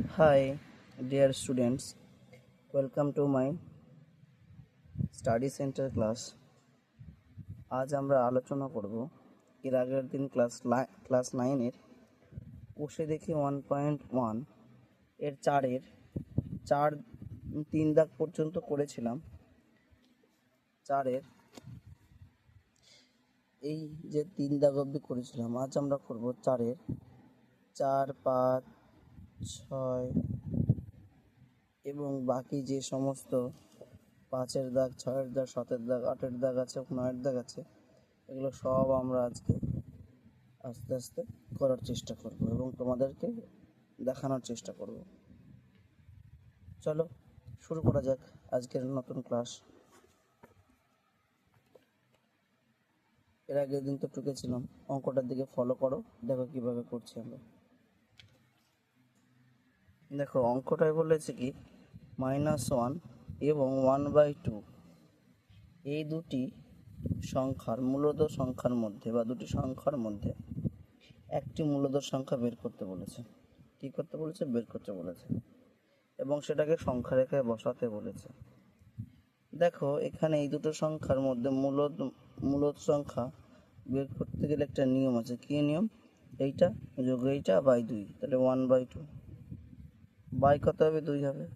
Hi, dear students. Welcome to my study centre class আজ আমরা আলোচনা করব এর আগের দিন ক্লাস ক্লাস নাইনের কোষে দেখি ওয়ান পয়েন্ট ওয়ানের চারের চার তিন দাগ পর্যন্ত করেছিলাম। চারের এই যে তিন দাগ অবধি করেছিলাম আজ আমরা করব চারের চার পাঁচ ছয় এবং বাকি যে সমস্ত পাঁচের দাগ, ছয়ের দাগ, সাতের দাগ, আটের দাগ আছে, নয়ের দাগ আছে, এগুলো সব আমরা আজকে আস্তে আস্তে করার চেষ্টা করব এবং তোমাদেরকে দেখানোর চেষ্টা করব। চলো, শুরু করা যাক আজকের নতুন ক্লাস। এর আগের দিন তো টুকেছিলাম অঙ্কটার দিকে ফলো করো, দেখো কীভাবে করছি আমরা। দেখো অঙ্কটায় বলেছে কি? মাইনাস ওয়ান এবং ওয়ান বাই টু এই দুটি সংখ্যার মূলদ সংখ্যার মধ্যে বা দুটি সংখ্যার মধ্যে একটি মূলদ সংখ্যা বের করতে বলেছে। কী করতে বলেছে? বের করতে বলেছে। এবং সেটাকে সংখ্যা রেখায় বসাতে বলেছে। দেখো, এখানে এই দুটো সংখ্যার মধ্যে মূলদ মূলদ সংখ্যা বের করতে গেলে একটা নিয়ম আছে। কী নিয়ম? এইটা যোগ এইটা বাই দুই। তাহলে ওয়ান বাই টু বাই কত হবে? দুই হবে।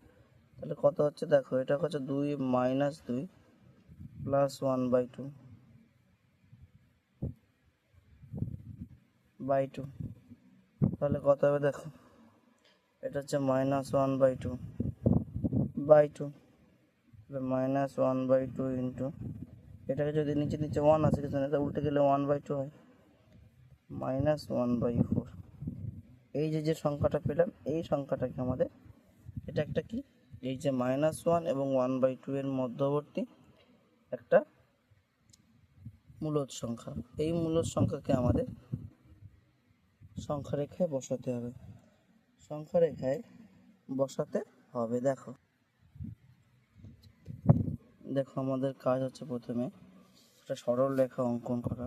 তাহলে কত হচ্ছে? দেখো, এটা হচ্ছে দুই মাইনাস দুই plus one by two. By two. তাহলে কত হবে? দেখো, এটা হচ্ছে minus one by two. By two. Minus one by two into, এটাকে যদি নিচে নিচে ওয়ান আছে কিছু এটা উল্টে গেলে ওয়ান বাই টু হয়। Minus one by four. এই যে যে সংখ্যাটা পেলাম, এই সংখ্যাটাকে আমাদের? এটা একটা কি? এই যে মাইনাস ওয়ান এবং ওয়ান বাই টু এর মধ্যবর্তী একটা মূলদ সংখ্যা। এই মূলদ সংখ্যাকে আমাদের সংখ্যা রেখায় বসাতে হবে। সংখ্যা রেখায় বসাতে হবে, দেখো। দেখো, আমাদের কাজ হচ্ছে প্রথমে একটা সরল রেখা অঙ্কন করা।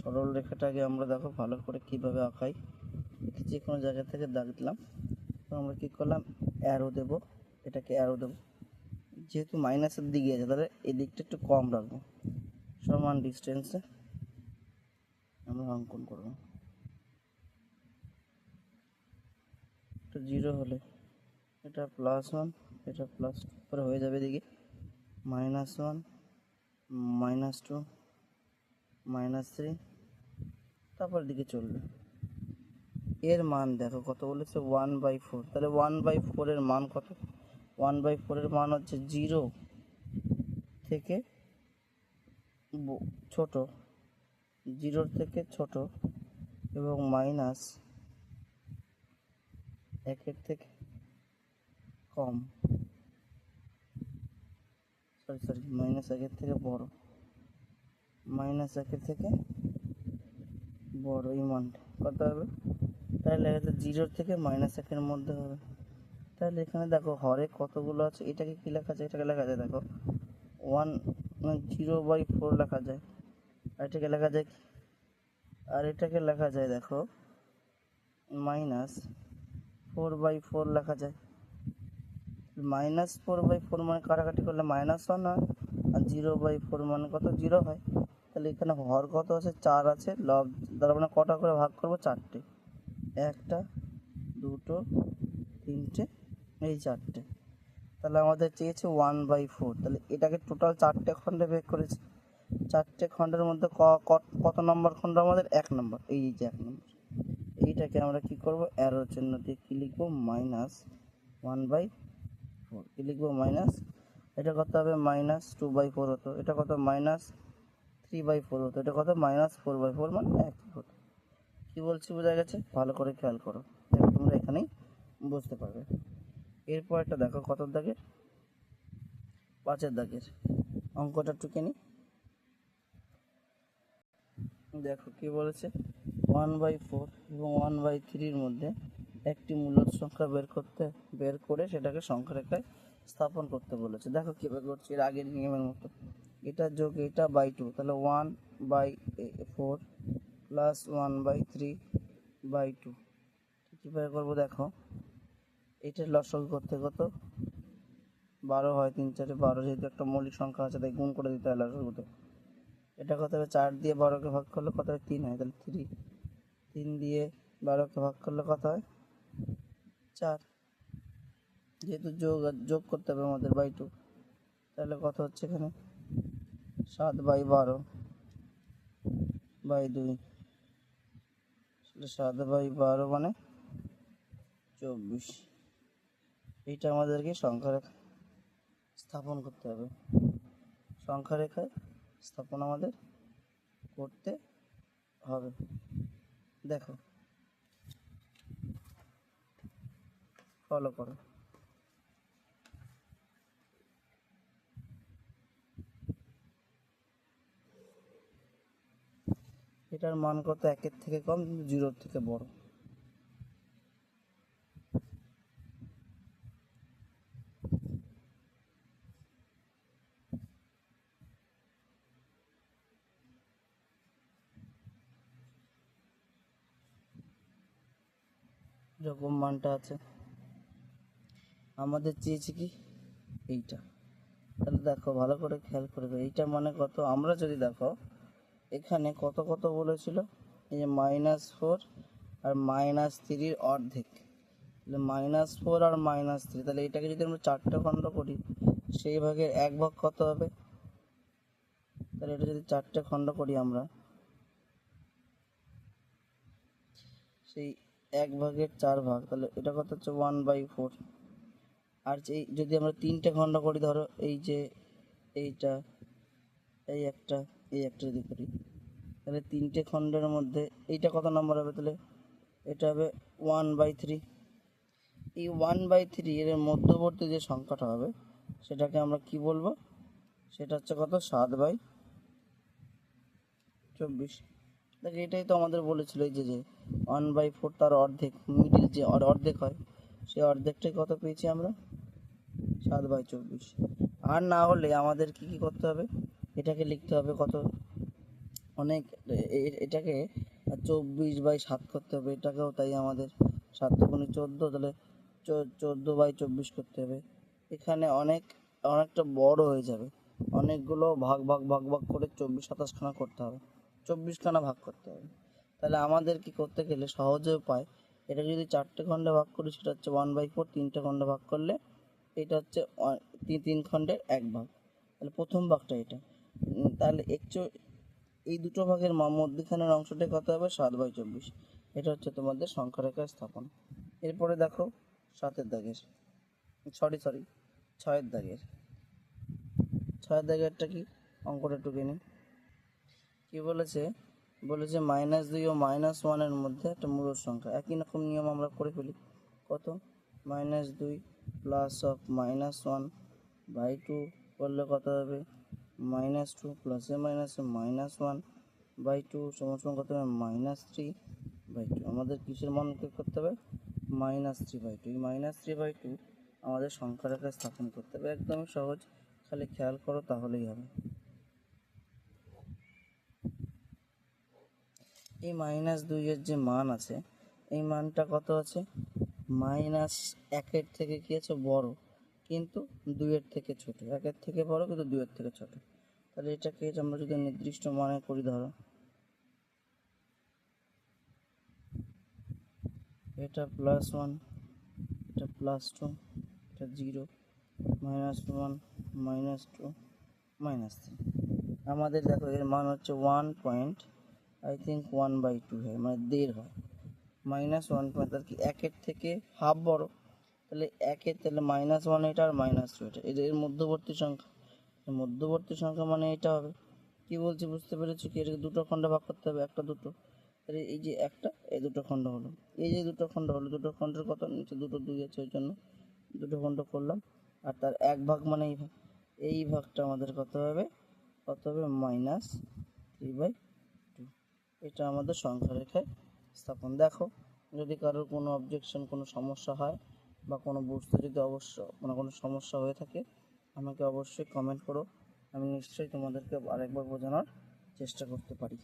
সরল রেখাটাকে আমরা দেখো ভালো করে কীভাবে আঁকাই। যে কোনো জায়গা থেকে দাগ দিলাম। আমরা কী করলাম? অ্যারো দেব। এটাকে অ্যারো দেব। যেহেতু মাইনাসের দিকে আছে, তাহলে এই দিকটা একটু কম রাখব। সমান ডিস্টেন্সে আমরা অঙ্কন করব। এটা জিরো হলে এটা প্লাস ওয়ান এটা প্লাস পরে হয়ে যাবে এদিকে। Minus one minus two minus three তারপর দিকে চলবে। এর মান দেখো, কত বলেছে? ওয়ান বাই ফোর তাহলে ওয়ান বাই ফোরের মান কত? ওয়ান বাই ফোরের মান হচ্ছে জিরো থেকে ছোট। জিরোর থেকে ছোট এবং মাইনাস একের থেকে কম। সরি সরি মাইনাস একের থেকে বড়। মাইনাস একের থেকে বড়, এই মানটা। কত হবে? তাহলে আছে জিরোর থেকে মাইনাস একের মধ্যে হবে। তাহলে এখানে দেখো, হরে কতগুলো আছে? এটাকে কী লেখা যায়? এটাকে লেখা যায়, দেখো। ওয়ান জিরো বাই ফোর লেখা যায়। আর এটাকে লেখা যায় কি? আর এটাকে লেখা যায়, দেখো মাইনাস ফোর বাই ফোর লেখা যায়। মাইনাস ফোর বাই ফোর মানে কাটাকাটি করলে মাইনাস ওয়ান হয়, আর জিরো বাই ফোর মানে কত? জিরো হয়। তাহলে এখানে হর কত আছে? চার আছে। লব তার মানে কটা করে ভাগ করব? চারটে। একটা, দুটো, তিনটে, এই চারটে। তাহলে আমাদের চেয়েছে ওয়ান বাই ফোর তাহলে এটাকে টোটাল চারটে খণ্ডে ভাগ করেছে। চারটে খণ্ডের মধ্যে কত নম্বর খণ্ড আমাদের? এক নম্বর এই যে এক নম্বর এইটাকে আমরা কি করব? অ্যারো চিহ্ন দিয়ে কি লিখব? মাইনাস ওয়ান বাই ফোর কি লিখব? মাইনাস এটা কত হবে? মাইনাস টু বাই ফোর হতো। এটা কত? মাইনাস থ্রি বাই ফোর হতো। এটা কত? মাইনাস ফোর বাই ফোর মানে হতো কী বলছি বোঝা গেছে? ভালো করে খেয়াল করো, দেখো তোমরা এখানেই বুঝতে পারবে। এরপর একটা দেখো কত দাগের পাঁচের দাগের। অঙ্কটা টুকে নি। দেখো কি বলেছে? ওয়ান বাই ফোর এবং ওয়ান বাই থ্রির মধ্যে একটি মূলদ সংখ্যা বের করতে, বের করে সেটাকে সংখ্যা রেখায় স্থাপন করতে বলেছে। দেখো কীভাবে করছি, এর আগের নিয়মের মতো। এটা যোগ এটা বাই টু, তাহলে one by four plus one by three by two কীভাবে করব দেখো? এইটার লসগু করতে কত? বারো হয় তিন চারে বারো, যেহেতু একটা মৌলিক সংখ্যা আছে, তাই গুণ করে দিতে হয় লসগুতে এটা কত হবে? চার দিয়ে বারোকে ভাগ করলে কত হয়? তিন হয়, তাহলে থ্রি তিন দিয়ে বারোকে ভাগ করলে কত হয়? চার। যেহেতু যোগ যোগ করতে হবে আমাদের বাই টু তাহলে কত হচ্ছে এখানে? সাত বাই বারো বাই দুই। সাত বাই বারো মানে চব্বিশ। এইটা আমাদেরকে সংখ্যা রেখা স্থাপন করতে হবে। সংখ্যা রেখায় স্থাপন আমাদের করতে হবে। দেখো। ফলো করো। এটার মান কত? একের থেকে কম, জিরোর থেকে বড়। এরকম মানটা আছে। আমাদের চেয়েছে কি? এইটা। তাহলে দেখো, ভালো করে খেয়াল করে দেখো। এইটা মানে কত? আমরা যদি দেখো এখানে কত কত বলেছিল? এই যে মাইনাস ফোর আর মাইনাস থ্রির অর্ধেক। তাহলে মাইনাস ফোর আর মাইনাস থ্রি তাহলে এটাকে যদি আমরা চারটে খণ্ড করি, সেই ভাগের এক ভাগ কত হবে? তাহলে এটা যদি চারটে খণ্ড করি আমরা, সেই এক ভাগের চার ভাগ, তাহলে এটা কত হচ্ছে ওয়ান বাই ফোর আর যে যদি আমরা তিনটে খণ্ড করি, ধরো এই যে এইটা, এই একটা এই একটা যদি করি, তাহলে তিনটে খণ্ডের মধ্যে এইটা কত নম্বর হবে তাহলে? এটা হবে ওয়ান বাই থ্রি এই ওয়ান বাই থ্রি এর মধ্যবর্তী যে সংখ্যাটা হবে, সেটাকে আমরা কি বলব? সেটা হচ্ছে কত? সাত বাই চব্বিশ। দেখ, এটাই তো আমাদের বলেছিল যে যে ওয়ান বাই ফোর তার অর্ধেক মিডিল যে অর্ধেক হয়, সেই অর্ধেকটাই কত পেয়েছি আমরা? সাত বাই চব্বিশ। আর না হলে আমাদের কি কি করতে হবে? এটাকে লিখতে হবে কত? অনেক এটাকে চব্বিশ বাই সাত করতে হবে। এটাকেও তাই আমাদের সাত দুগুণে চোদ্দ, তাহলে চোদ্দ বাই চব্বিশ করতে হবে। এখানে অনেক, অনেকটা বড় হয়ে যাবে। অনেকগুলো ভাগ ভাগ ভাগ ভাগ করে চব্বিশ, সাতাশখানা করতে হবে। চব্বিশখানা ভাগ করতে হবে। তাহলে আমাদের কি করতে গেলে সহজে উপায় এটা যদি চারটে খণ্ডে ভাগ করি, সেটা হচ্ছে ওয়ান বাই ফোর তিনটে খণ্ডে ভাগ করলে এটা হচ্ছে, তিন তিন খণ্ডের এক ভাগ। তাহলে প্রথম ভাগটা এটা। তাহলে একটু এই দুটো ভাগের মধ্যখানের অংশটা কত হবে? সাত বাই চব্বিশ। এটা হচ্ছে তোমাদের সংখ্যা রেখা স্থাপন। এরপরে দেখো, সাতের দাগের। সরি সরি, ছয়ের দাগের। ছয়ের দাগেরটা কি? অঙ্কটা টুকে নিই কি বলেছে? বলেছে মাইনাস দুই ও মাইনাস ওয়ানের মধ্যে একটা মূল সংখ্যা। একই রকম নিয়ম আমরা করে ফেলি। কত? মাইনাস দুই plus of minus one by two করলে কত হবে? মাইনাস টু প্লাসে মাইনাসে মাইনাস ওয়ান বাই টু সমান সমান কত হবে? মাইনাস থ্রি বাই টু আমাদের কিসের মান করতে হবে? মাইনাস থ্রি বাই টু এই মাইনাস থ্রি বাই টু আমাদের সংখ্যা রেখা স্থাপন করতে হবে। একদমই সহজ। খালি খেয়াল করো, তাহলেই হবে। এই মাইনাস দুইয়ের যে মান আছে, এই মানটা কত আছে? মাইনাস একের থেকে কি আছে? বড়। কিন্তু দুইয়ের থেকে ছোট। একের থেকে বড় কিন্তু দুইয়ের থেকে ছোট। তাহলে এটাকে আমরা যদি নির্দিষ্ট মানে করি ধরো, এটা প্লাস ওয়ান এটা প্লাস টু এটা zero minus one minus two minus three আমাদের দেখো এর মান হচ্ছে one point I think one by two হয় মানে দেড় হয়। মাইনাস ওয়ান পয়েন্ট আর কি একের থেকে হাফ বড়? তাহলে একে তাহলে মাইনাস ওয়ান এটা আর মাইনাস টু এটা। এর মধ্যবর্তী সংখ্যা। মধ্যবর্তী সংখ্যা মানে এটা হবে। কি বলছি বুঝতে পেরেছ কি? এটাকে দুটো খণ্ডে ভাগ করতে হবে, একটা দুটো। তাহলে এই যে একটা, এই দুটো খণ্ড হলো। এই যে দুটো খণ্ড হলো, দুটো খণ্ডের কত? নিচে দুটো দুই আছে ওই জন্য। দুটো খণ্ড করলাম। আর তার এক ভাগ মানে এই ভাগ। এই ভাগটা আমাদের কত হবে? কত হবে? মাইনাস থ্রি বাই টু এটা আমাদের সংখ্যা রেখায় স্থাপন। দেখো, যদি কারোর কোনো অবজেকশন কোনো সমস্যা হয় বা কোনো বুঝতে যদি অবশ্য কোনো কোনো সমস্যা হয়ে থাকে, আমাকে অবশ্যই কমেন্ট করো। আমি নিশ্চয়ই তোমাদেরকে আরেকবার বোঝানোর চেষ্টা করতে পারি।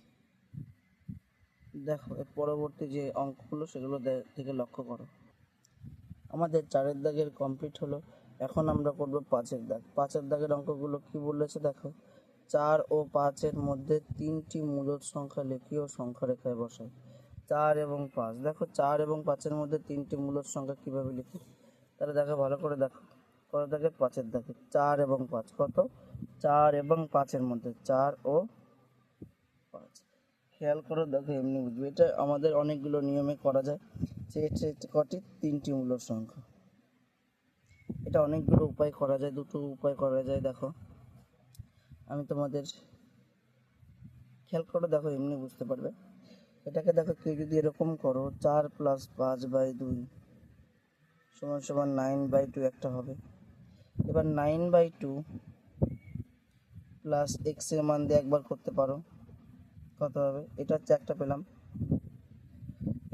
দেখো, এর পরবর্তী যে অঙ্কগুলো সেগুলো থেকে লক্ষ্য করো। আমাদের চারের দাগের কমপ্লিট হলো। এখন আমরা করব পাঁচের দাগ। পাঁচের দাগের অঙ্কগুলো কি বলেছে দেখো? চার ও পাঁচের মধ্যে তিনটি মূলদ সংখ্যা লিখি ও সংখ্যা রেখায় বসাই। চার এবং পাঁচ। দেখো, চার এবং পাঁচের মধ্যে তিনটি মূলদ সংখ্যা কীভাবে লিখি? তাহলে দেখো ভালো করে দেখো। কত দাগে পাঁচের দাগে চার এবং পাঁচ। কত? চার এবং পাঁচের মধ্যে। চার ও পাঁচ। খেয়াল করে দেখো, এমনি বুঝবে। এটা আমাদের অনেকগুলো নিয়মে করা যায়। কটি? তিনটি মূলদ সংখ্যা। এটা অনেকগুলো উপায় করা যায়, দুটো উপায় করা যায়, দেখো। আমি তোমাদের খেয়াল করে দেখো, এমনি বুঝতে পারবে। এটাকে দেখো, কেউ যদি এরকম করো, চার প্লাস পাঁচ বাই দুই। সমান সমান নাইন বাই টু একটা হবে। এবার নাইন বাই টু প্লাস এক্সের মান দিয়ে একবার করতে পারো। কত হবে? এটা হচ্ছে একটা পেলাম।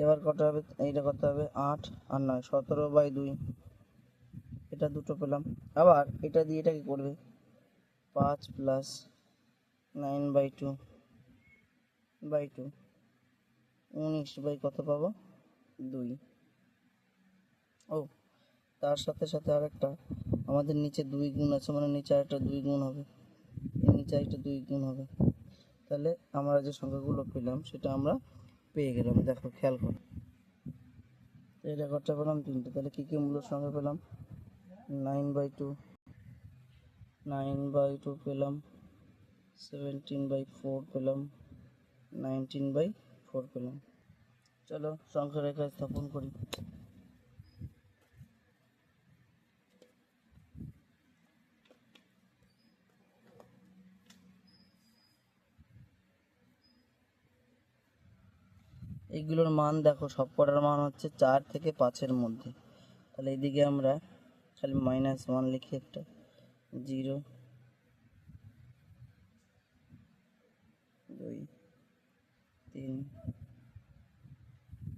এবার কত হবে? এইটা কত হবে? আট আর নয়, সতেরো বাই দুই। এটা দুটো পেলাম। আবার এটা দিয়ে এটা কি করবে? পাঁচ plus nine by two by two উনিশ বাই কত পাবো? দুই। ও, তার সাথে সাথে আরেকটা, আমাদের নিচে দুই গুণ আছে মানে নিচে আরেকটা দুই গুণ হবে। নিচে আরেকটা দুই গুণ হবে। তাহলে আমরা যে সংখ্যাগুলো পেলাম, সেটা আমরা পেয়ে গেলাম। দেখো, খেয়াল করো। এই রেকর্ডটা পেলাম তিনটে। তাহলে কী কী মূল্য সংখ্যা পেলাম? Nine by two. Nine by two পেলাম। সেভেন্টিন বাই ফোর পেলাম। নাইনটিন বাই ফোর পেলাম। চলো সংখ্যা রেখা স্থাপন করি। এইগুলোর মান দেখো, সব কটার মান হচ্ছে চার থেকে পাঁচের মধ্যে। তাহলে এদিকে আমরা খালি মাইনাস ওয়ান লিখি একটা জিরো দুই, তিন,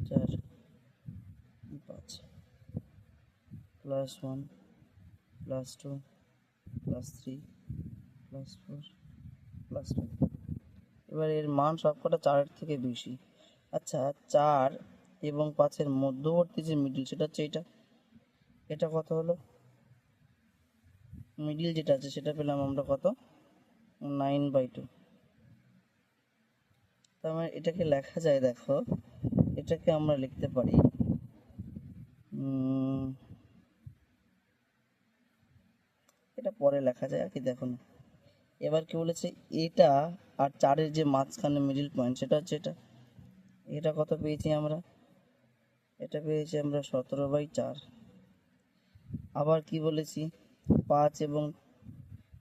চার, পাঁচ plus one plus two plus three plus four plus two এবার এর মান সবকটা চারের থেকে বেশি। আচ্ছা চার এবং পাঁচের মধ্যবর্তী যে মিডিল সেটা হচ্ছে এটা এটা কত হলো? মিডিল যেটা আছে, সেটা পেলাম আমরা কত? নাইন বাই টু তার মানে এটাকে লেখা যায়, দেখো, এটাকে আমরা লিখতে পারি এটা পরে লেখা যায়, আর কি দেখো না। এবার কি বলেছে, এটা আর চারের যে মাঝখানে মিডিল পয়েন্ট সেটা হচ্ছে এটা। এটা কত পেয়েছি আমরা? এটা পেয়েছি আমরা সতেরো বাই চার। আবার কি বলেছি? পাঁচ এবং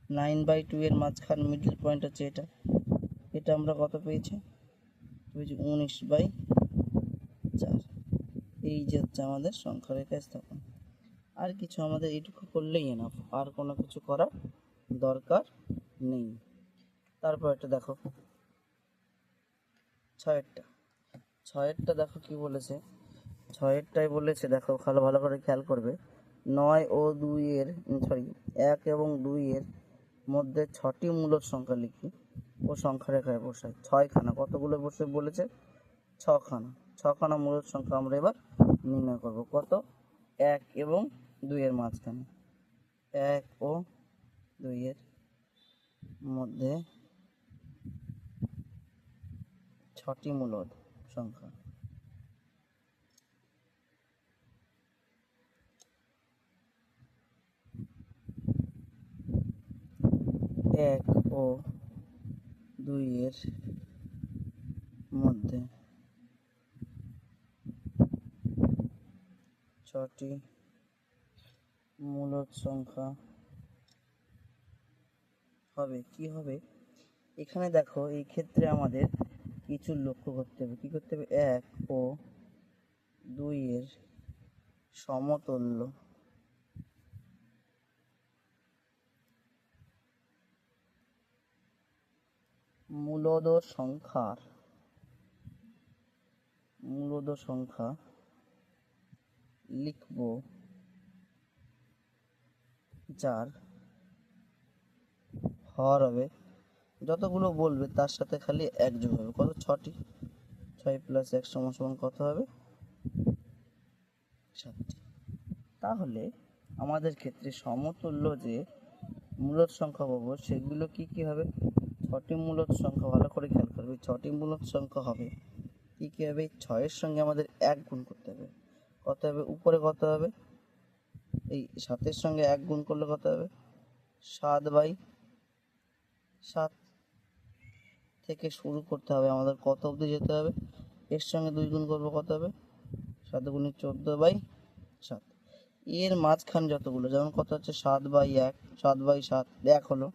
নাইন বাই টু এর মাঝখান মিডল পয়েন্ট হচ্ছে এটা। এটা আমরা কত পেয়েছি? পেয়েছি উনিশ বাই চার। এই যে হচ্ছে আমাদের সংখ্যা রেখা স্থাপন। আর কিছু আমাদের এইটুকু করলেই এনাফ আর কোনো কিছু করার দরকার নেই। তারপর এটা দেখো। ছয়েরটা ছয়েরটা দেখো কি বলেছে? ছয়েরটাই বলেছে, দেখো, ভালো ভালো করে খেয়াল করবে। নয় ও দুইয়ের সরি এক এবং দুইয়ের মধ্যে ছটি মূলদ সংখ্যা লিখি। ও সংখ্যা রেখায় বসাই। ছয়খানা, কতগুলো বসে বলেছে? ছখানা। ছখানা মূলদ সংখ্যা আমরা এবার নির্ণয় করব। কত? এক এবং দুইয়ের মাঝখানে। এক ও দুইয়ের মধ্যে ছটি মূলদ সংখ্যা। এক ও দুইয়ের মধ্যে ছটি মূলদ সংখ্যা হবে। কি হবে? এখানে দেখো, এই ক্ষেত্রে আমাদের কিছু লক্ষ্য করতে হবে। কি করতে হবে? এক ও দুইয়ের সমতুল্য। মূলদ সংখ্যার। মূলদ সংখ্যা লিখব যার হর হবে যতগুলো বলবে, তার সাথে খালি এক যোগ হবে। কত? ছটি। ছয় প্লাস এক সমান সমান কত হবে? সাতটি। তাহলে আমাদের ক্ষেত্রে সমতুল্য যে মূলদ সংখ্যা পাবো, সেগুলো কি কি হবে? ছটি মূলদ সংখ্যা, ভালো করে খেয়াল করবে। ছটি মূলদ সংখ্যা হবে, কি কি হবে? ছয়ের সঙ্গে আমাদের এক গুণ করতে হবে। কত হবে? উপরে কত হবে? এই সাতের সঙ্গে এক গুণ করলে কত হবে? সাত বাই সাত। থেকে শুরু করতে হবে। আমাদের কত অবধি যেতে হবে? এর সঙ্গে দুই গুণ করব কত হবে? সাত গুণে চোদ্দ বাই সাত। এর মাঝখানে যতগুলো, যেমন কত হচ্ছে? সাত বাই এক, সাত বাই সাত এক হলো।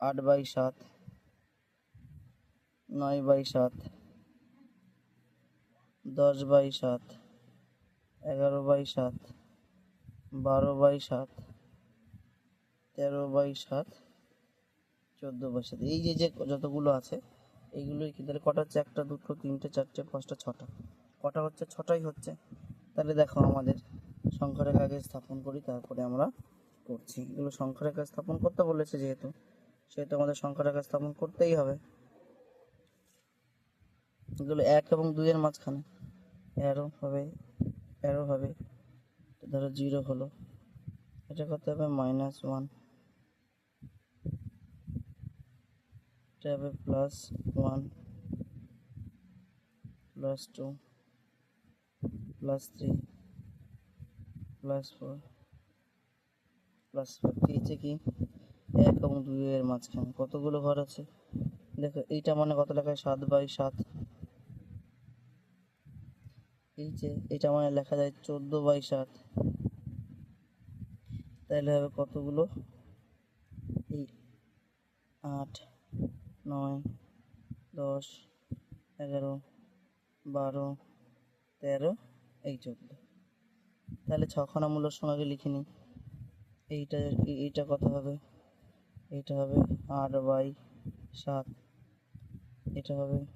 আট বাই সাত, নয় বাই সাত, দশ বাই সাত, এগারো বাই সাত, বারো বাই সাত, তেরো বাই সাত চোদ্দ সাত এই যে যে যতগুলো আছে, এইগুলোই কি তাহলে কটা হচ্ছে? একটা, দুটো, তিনটে, চারটে, পাঁচটা, ছটা। কটা হচ্ছে? ছটাই হচ্ছে। তাহলে দেখো আমাদের সংখ্যারেখ আগে স্থাপন করি, তারপরে আমরা করছি। এগুলো সংখ্যারেখা স্থাপন করতে বলেছে যেহেতু, সেহেতু আমাদের সংখ্যারেখা স্থাপন করতেই হবে। এগুলো এক এবং দুইয়ের মাঝখানে। অ্যারো হবে অ্যারো হবে। ধরো জিরো হলো। এটা করতে হবে মাইনাস ওয়ান এটা হবে plus one plus two plus three plus four plus five দিয়েছে কি? এক এবং দুইয়ের মাঝখানে। কতগুলো ঘর আছে? দেখো, এইটা মানে কত লেখা? লেখায় সাত বাই সাত। এই যে, এটা মানে লেখা যায় চোদ্দ বাই সাত। তাহলে হবে কতগুলো? এই আট। নয়, দশ, এগারো, বারো, তেরো, এই চোদ্দ। তাহলে ছখানা মূল্যর সঙ্গে লিখে নিই। এইটা এই- এইটা কত হবে। এইটা হবে আট বাই সাত। এটা হবে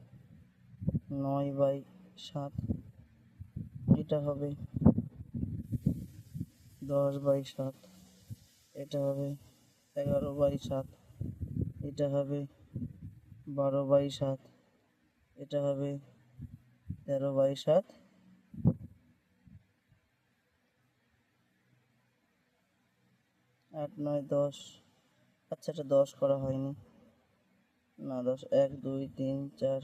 নয় বাই সাত। এটা হবে দশ বাই সাত। এটা হবে এগারো বাই সাত। এটা হবে বারো বাই সাত। এটা হবে তেরো বাই সাত। আট নয় দশ। আচ্ছা এটা দশ করা হয়নি। না, দশ। এক, দুই, তিন, চার।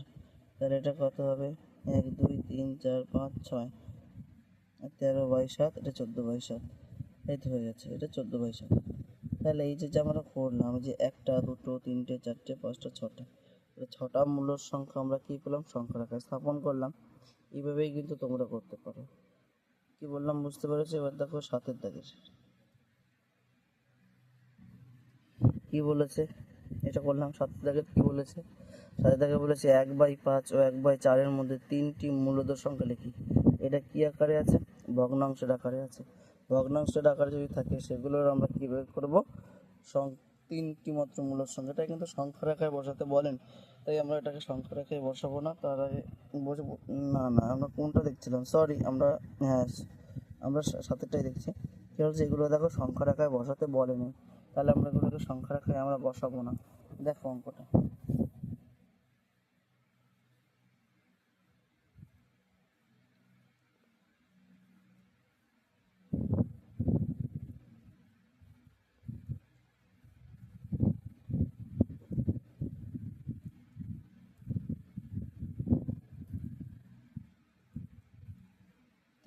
তাহলে এটা কত হবে? এক, দুই, তিন, চার, পাঁচ, ছয়। তেরো বাই সাত, এটা চোদ্দ বাই সাত। এই তো হয়ে গেছে এটা চোদ্দ বাই সাত। তাহলে এই যে আমরা করলাম যে একটা, দুটো, তিনটে, চারটে, পাঁচটা, ছটা। ছটা মূল্যর সংখ্যা আমরা কী করলাম? সংখ্যা রাখায় স্থাপন করলাম। এইভাবেই কিন্তু তোমরা করতে পারো। কি বললাম? বুঝতে পেরেছ? এবার দেখো সাতের দাগের। কি বলেছে? এটা করলাম সাতের দাগের। কি বলেছে? সাতের দাগে বলেছে, এক বাই পাঁচ ও এক বাই চারের মধ্যে তিনটি মূলদ সংখ্যা লিখি। এটা কি আকারে আছে? ভগ্নাংশের আকারে আছে। ভগ্নাংশের আকারে যদি থাকে, সেগুলোর আমরা কীভাবে করব? সং তিনটি মাত্র মূলদ সংখ্যা এটা কিন্তু সংখ্যা রেখায় বসাতে বলেন, তাই আমরা এটাকে সংখ্যা রেখায় বসাবো না, তার আগে বসবো, না না, আমরা কোনটা দেখছিলাম? সরি আমরা হ্যাঁ আমরা সাতেরটাই দেখছি। কী হচ্ছে এগুলো দেখো সংখ্যা রেখায় বসাতে বলেনি, তাহলে আমরা এগুলোকে সংখ্যা রেখায় আমরা বসাবো না। দেখো অঙ্কটা।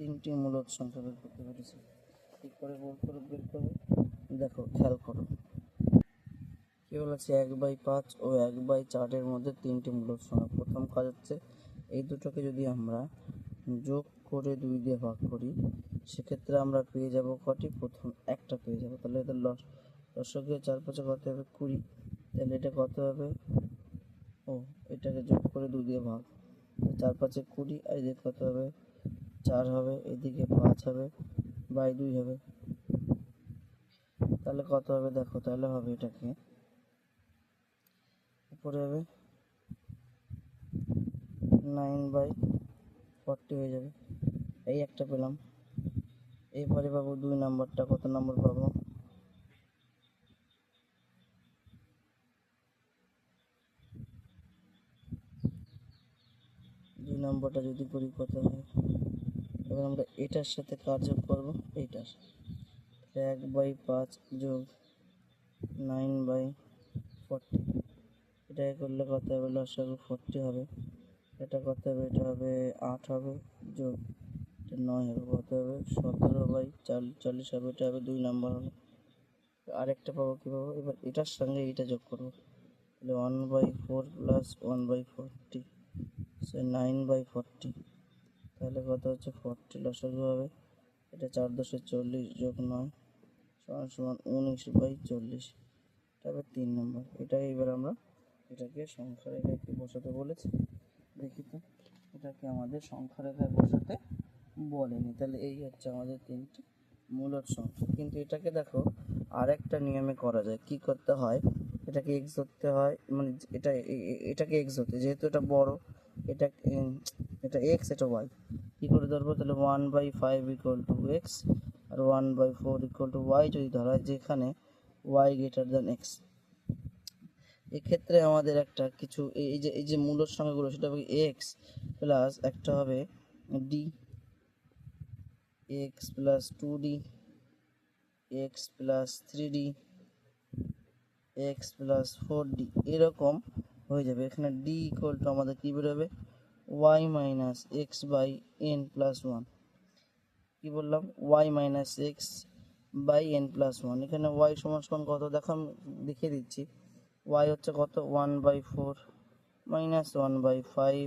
তিনটি মূলদ সংখ্যা বের করতে পেরেছি। ঠিক করে বের করে বের করবে। দেখো, খেয়াল করো। কি বলেছে এক বাই পাঁচ ও এক বাই চারের মধ্যে তিনটি মূলদ সংখ্যা প্রথম কাজ হচ্ছে, এই দুটোকে যদি আমরা যোগ করে দুই দিয়ে ভাগ করি, সেক্ষেত্রে আমরা পেয়ে যাব কটি? প্রথম একটা পেয়ে যাব। তাহলে এটা লস। দশকের চার পাঁচে কত হবে কুড়ি। তাহলে এটা কত হবে? ও, এটাকে যোগ করে দুই দিয়ে ভাগ। চার পাঁচে কুড়ি, আর এদের কত হবে? চার হবে, এদিকে পাঁচ হবে, বাই দুই হবে। তাহলে কত হবে দেখো, তাহলে হবে এটাকে। উপরে হবে নাইন বাই ফর্টি হয়ে যাবে। এই একটা পেলাম। এরপরে পাবো দুই নাম্বারটা, কত নাম্বার পাবো? দুই নম্বরটা যদি করি কত হয়? এবার আমরা এটার সাথে কার যোগ করব, এইটার। এক বাই পাঁচ যোগ নাইন বাই ফর্টি। এটাকে করলে কত হবে? লসাগু ফর্টি হবে। এটা কত হবে? এটা হবে আট হবে যোগ, এটা নয় হবে। কত হবে? সতেরো বাই চাল, চল্লিশ হবে। এটা হবে দুই নাম্বার হবে। আরেকটা পাবো কী পাবো? এবার এটার সঙ্গে এইটা যোগ করব। তাহলে one by four plus one by forty say nine by forty. তাহলে কত হচ্ছে ফোরটি লসাগু হবে এটা চার দশে চল্লিশ যোগ নয়, সমান সমান উনিশ বাই চল্লিশ। এটা হবে তিন নম্বর। এটাই এবার আমরা এটাকে সংখ্যা রেখায় কি বসাতে বলেছি? দেখি তো, এটাকে আমাদের সংখ্যা রেখায় বসাতে বলেনি। তাহলে এই হচ্ছে আমাদের তিনটি মূলদ সংখ্যা। কিন্তু এটাকে দেখো, আরেকটা নিয়মে করা যায়। কি করতে হয়? এটাকে এক্স ধরতে হয় মানে এটা এটাকে এক্স ধরতে যেহেতু এটা বড়, এটা এটা এক্স এটা ওয়াই কী করে ধরবো? তাহলে one by five equal to X R one by four equal to Y যদি ধরা হয় যেখানে ওয়াই গ্রেটার দ্যান এক্স এক্ষেত্রে আমাদের একটা কিছু, এই যে এই যে মূলর সংখ্যাগুলো সেটা হবে এক্স প্লাস একটা হবে D X plus two D X plus three D X plus four D এরকম হয়ে যাবে। এখানে ডি ইকুয়াল টু আমাদের কী বেরোবে? Y minus X by N plus one কী বললাম? Y minus X by N plus one এখানে ওয়াই সমান কত? দেখো, আমি দেখিয়ে দিচ্ছি। ওয়াই হচ্ছে কত? One by four minus one by five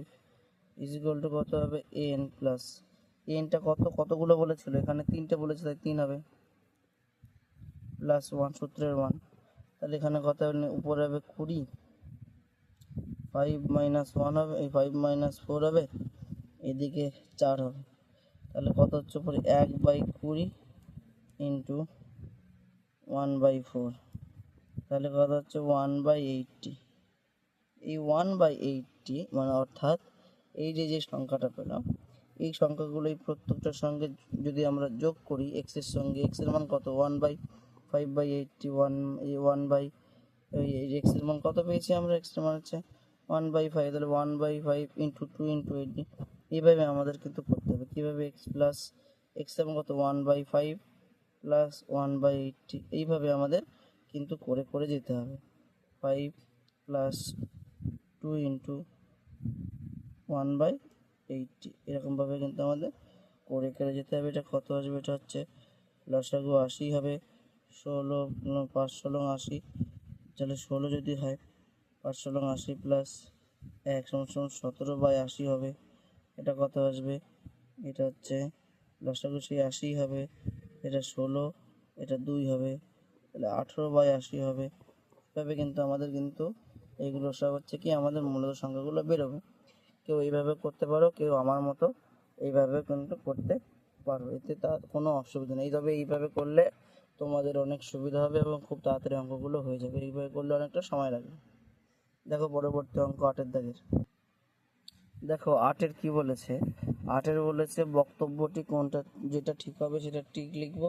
is equal to কত হবে? এন প্লাস এনটা কত? কতগুলো বলেছিল? এখানে তিনটে বলেছিল তাই তিন হবে। প্লাস ওয়ান সূত্রের ওয়ান তাহলে এখানে কত হবে? উপরে হবে কুড়ি। ফাইভ মাইনাস ওয়ান হবে এই ফাইভ মাইনাস ফোর হবে, এদিকে চার হবে। তাহলে কত হচ্ছে? উপরে এক বাই কুড়ি ইন্টু ওয়ান বাই ফোর তাহলে কত হচ্ছে? ওয়ান বাই এইটটি এই ওয়ান বাই এইটটি মানে অর্থাৎ এই যে যে সংখ্যাটা পেলাম, এই সংখ্যাগুলো এই প্রত্যেকটার সঙ্গে যদি আমরা যোগ করি এক্সের সঙ্গে এক্সের মান কত? One by five by eighty one one by এই এক্সের মান কত পেয়েছি আমরা? এক্সের মান হচ্ছে ওয়ান বাই ফাইভ তাহলে one by five into two into eighty এইভাবে আমাদের কিন্তু করতে হবে। কীভাবে এক্স প্লাস এক্স এবং কত? One by five plus one by eighty এইভাবে আমাদের কিন্তু করে করে যেতে হবে। Five plus two into one by eighty এরকমভাবে কিন্তু আমাদের করে করে যেতে হবে। এটা কত আসবে? এটা হচ্ছে লসাগু আশি হবে, ষোলো পাঁচ, ষোলো, আশি, তাহলে ষোলো যদি হয় পাঁচ ষোলো আশি প্লাস এক সমান সতেরো বাই আশি হবে। এটা কত আসবে? এটা হচ্ছে লসাগু সেই আশি হবে, এটা ষোলো, এটা দুই হবে, তাহলে আঠেরো বাই আশি হবে। এভাবে কিন্তু আমাদের কিন্তু এইগুলো সব হচ্ছে কি আমাদের মূলত সংখ্যাগুলো বেরোবে। কেউ এইভাবে করতে পারো, কেউ আমার মতো এইভাবে কিন্তু করতে পারো, এতে তার কোনো অসুবিধা নেই। তবে এইভাবে করলে তোমাদের অনেক সুবিধা হবে এবং খুব তাড়াতাড়ি অঙ্কগুলো হয়ে যাবে। এইভাবে করলে অনেকটা সময় লাগবে। দেখো পরবর্তী অঙ্ক আটের দাগের। দেখো আটের কি বলেছে? আটের বলেছে বক্তব্যটি কোনটা, যেটা ঠিক হবে সেটা ঠিক লিখব,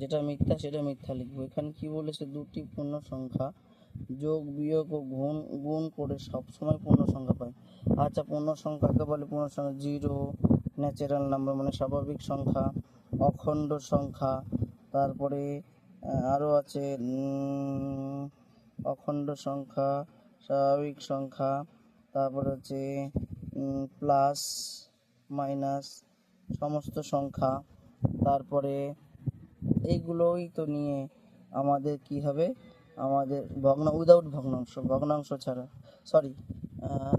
যেটা মিথ্যা সেটা মিথ্যা লিখব। এখানে কি বলেছে? দুটি পূর্ণ সংখ্যা যোগ, বিয়োগ ও গুণ গুণ করে সবসময় পূর্ণ সংখ্যা পাই আচ্ছা পূর্ণ সংখ্যাকে বলে? পূর্ণ সংখ্যা জিরো ন্যাচারাল নাম্বার মানে স্বাভাবিক সংখ্যা, অখণ্ড সংখ্যা, তারপরে আরও আছে অখণ্ড সংখ্যা স্বাভাবিক সংখ্যা। তারপর হচ্ছে প্লাস মাইনাস সমস্ত সংখ্যা। তারপরে এইগুলোই তো নিয়ে আমাদের কি হবে? আমাদের ভগ্ন উইদাউট ভগ্নাংশ ভগ্নাংশ ছাড়া সরি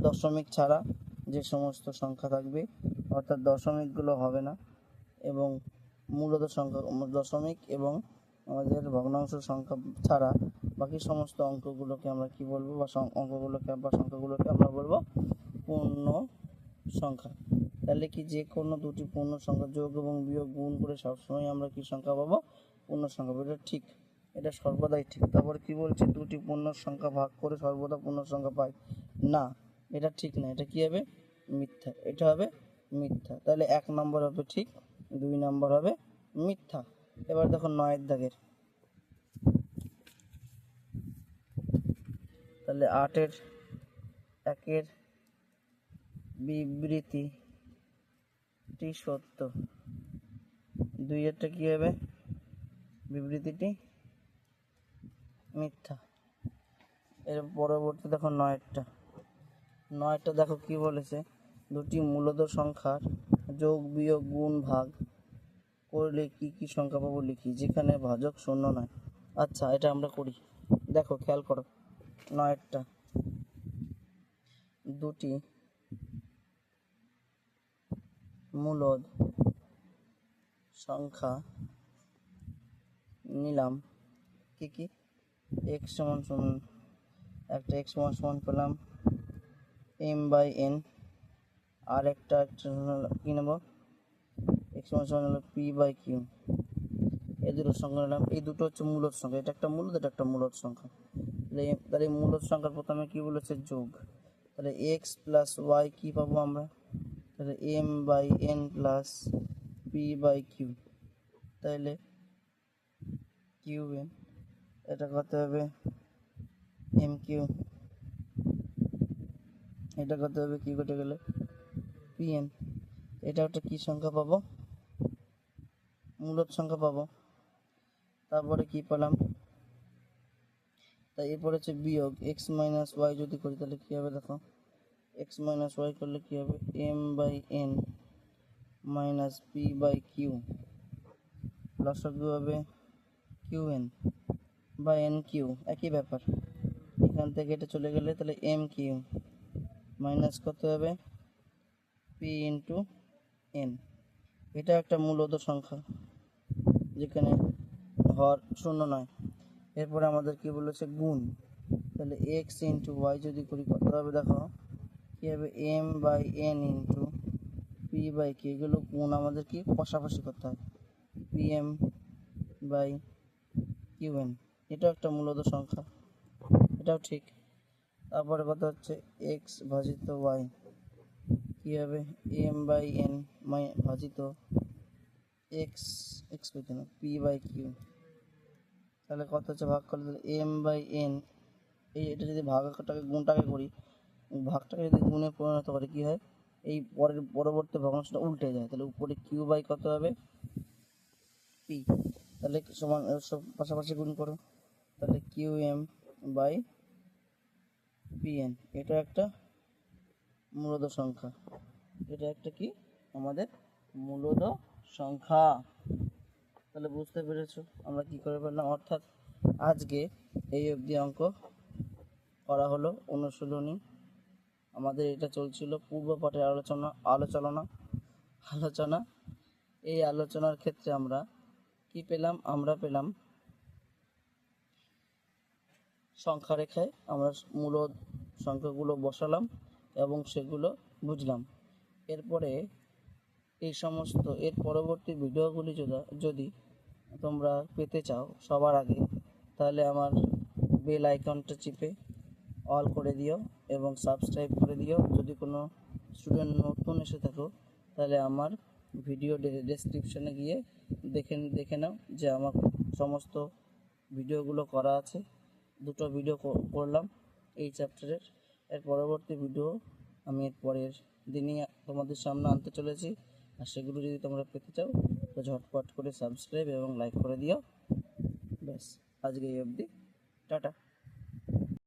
দশমিক ছাড়া যে সমস্ত সংখ্যা থাকবে, অর্থাৎ দশমিকগুলো হবে না। এবং মূলত সংখ্যা, দশমিক এবং আমাদের ভগ্নাংশ সংখ্যা ছাড়া বাকি সমস্ত অঙ্কগুলোকে আমরা কি বলব বা অঙ্কগুলোকে বা সংখ্যাগুলোকে আমরা বলব পূর্ণ সংখ্যা। তাহলে কি যে কোনো দুটি পূর্ণ সংখ্যা যোগ এবং বিয়োগ গুণ করে সবসময় আমরা কি সংখ্যা পাবো? পূর্ণ সংখ্যা। এটা ঠিক। এটা সর্বদাই ঠিক। তারপর কি বলছে? দুটি পূর্ণ সংখ্যা ভাগ করে সর্বদা পূর্ণ সংখ্যা পাই। না, এটা ঠিক না। এটা কি হবে? মিথ্যা। এটা হবে মিথ্যা। তাহলে এক নম্বর হবে ঠিক, দুই নম্বর হবে মিথ্যা। এবার দেখো নয়ের দাগের। তাহলে আটের একের বিবৃতিটি সত্য। দুই দুইয়েরটা কী হবে? বিবৃতিটি মিথ্যা। এর পরবর্তী দেখো নয়েরটা নয়টা দেখো কি বলেছে? দুটি মূলত সংখ্যার যোগ, বিয়োগ, গুণ, ভাগ করলে কি কি সংখ্যা পাবো লিখি? যেখানে ভাজক শূন্য নয়। আচ্ছা এটা আমরা করি। দেখো, খেয়াল করো। নয়েরটা দুটি। মূলদ। সংখ্যা। নিলাম। কি কি? এক্স সমান সমান, একটা এক্স সমান সমান পেলাম। এম বাই এন আর একটা কী নেব? এক্স সমান সমান হলো পি বাই কিউ এই দুটো সংখ্যা নিলাম। এই দুটো হচ্ছে মূলদ সংখ্যা। এটা একটা মূলদ, এটা একটা মূলদ সংখ্যা। তাহলে তাহলে মূলদ সংখ্যার প্রথমে কী বলেছে যোগ? তাহলে এক্স প্লাস ওয়াই কী পাবো আমরা? তাহলে M by N plus P by Q তাহলে কিউ এন এটা কত হবে এম কিউ এটা কত হবে কি কেটে গেলে? পি এন এটা একটা কি সংখ্যা পাবো? মূলত সংখ্যা পাবো। তারপরে কি পেলাম? তাই এরপর হচ্ছে বিয়োগ। এক্স মাইনাস ওয়াই যদি করি তাহলে কী হবে দেখো? এক্স মাইনাস ওয়াই করলে কী হবে? M by N minus P by Q লসাগু হবে কিউ এন বা এন কিউ একই ব্যাপার। এখান থেকে এটা চলে গেলে তাহলে এম কিউ মাইনাস কত হবে? পি ইন্টু এন এটা একটা মূলত সংখ্যা। যেখানে হর শূন্য নয়। এরপরে আমাদের কি বলেছে? গুণ। তাহলে এক্স ইন্টু ওয়াই যদি করি, কত হবে দেখো? কী হবে? M by N into P by K এগুলো গুণ আমাদের কি? পাশাপাশি করতে হয়। P M by Q N এটাও একটা মূলত সংখ্যা। এটাও ঠিক। তারপরে কথা হচ্ছে এক্স ভাজিত ওয়াই কী হবে? এম বাই এন মাই, ভাজিত এক্স এক্স পেতে না পি বাই কিউ তাহলে কত হচ্ছে? ভাগ করলে তাহলে এম বাই এন এই এটা যদি ভাগটাকে গুণটাকে করি, ভাগটাকে যদি গুণে পরিণত করে, কী হয়? এই পরের, পরবর্তী ভগ্নাংশটা উল্টে যায়। তাহলে উপরে কিউ বাই কত হবে? পি তাহলে সমান, সব পাশাপাশি গুণ করো। তাহলে কিউ এম বাই পিএন এটা একটা মূলদ সংখ্যা। এটা একটা কি? আমাদের মূলদ সংখ্যা। তাহলে বুঝতে পেরেছ আমরা কি করে পেলাম? অর্থাৎ আজকে এই অবধি অঙ্ক করা হলো, অনুশীলনী। আমাদের এটা চলছিল পূর্ব পাঠের আলোচনা আলোচনা আলোচনা। এই আলোচনার ক্ষেত্রে আমরা কি পেলাম? আমরা পেলাম সংখ্যা রেখায় আমরা মূল সংখ্যাগুলো বসালাম এবং সেগুলো বুঝলাম। এরপরে এই সমস্ত, এর পরবর্তী ভিডিওগুলি যদি তোমরা পেতে চাও সবার আগে, তাহলে আমার বেল আইকনটা চিপে অল করে দিও এবং সাবস্ক্রাইব করে দিও। যদি কোনো স্টুডেন্ট নতুন এসে থাকো, তাহলে আমার ভিডিও ডেসক্রিপশনে গিয়ে দেখে দেখে নাও যে আমার সমস্ত ভিডিওগুলো করা আছে। দুটো ভিডিও করলাম এই চ্যাপ্টারের এর পরবর্তী ভিডিও আমি এর পরের দিনই তোমাদের সামনে আনতে চলেছি। আর সেগুলো যদি তোমরা পেতে চাও তো ঝটপট করে সাবস্ক্রাইব এবং লাইক করে দিও। ব্যাস আজকে এই অবধি। টাটা।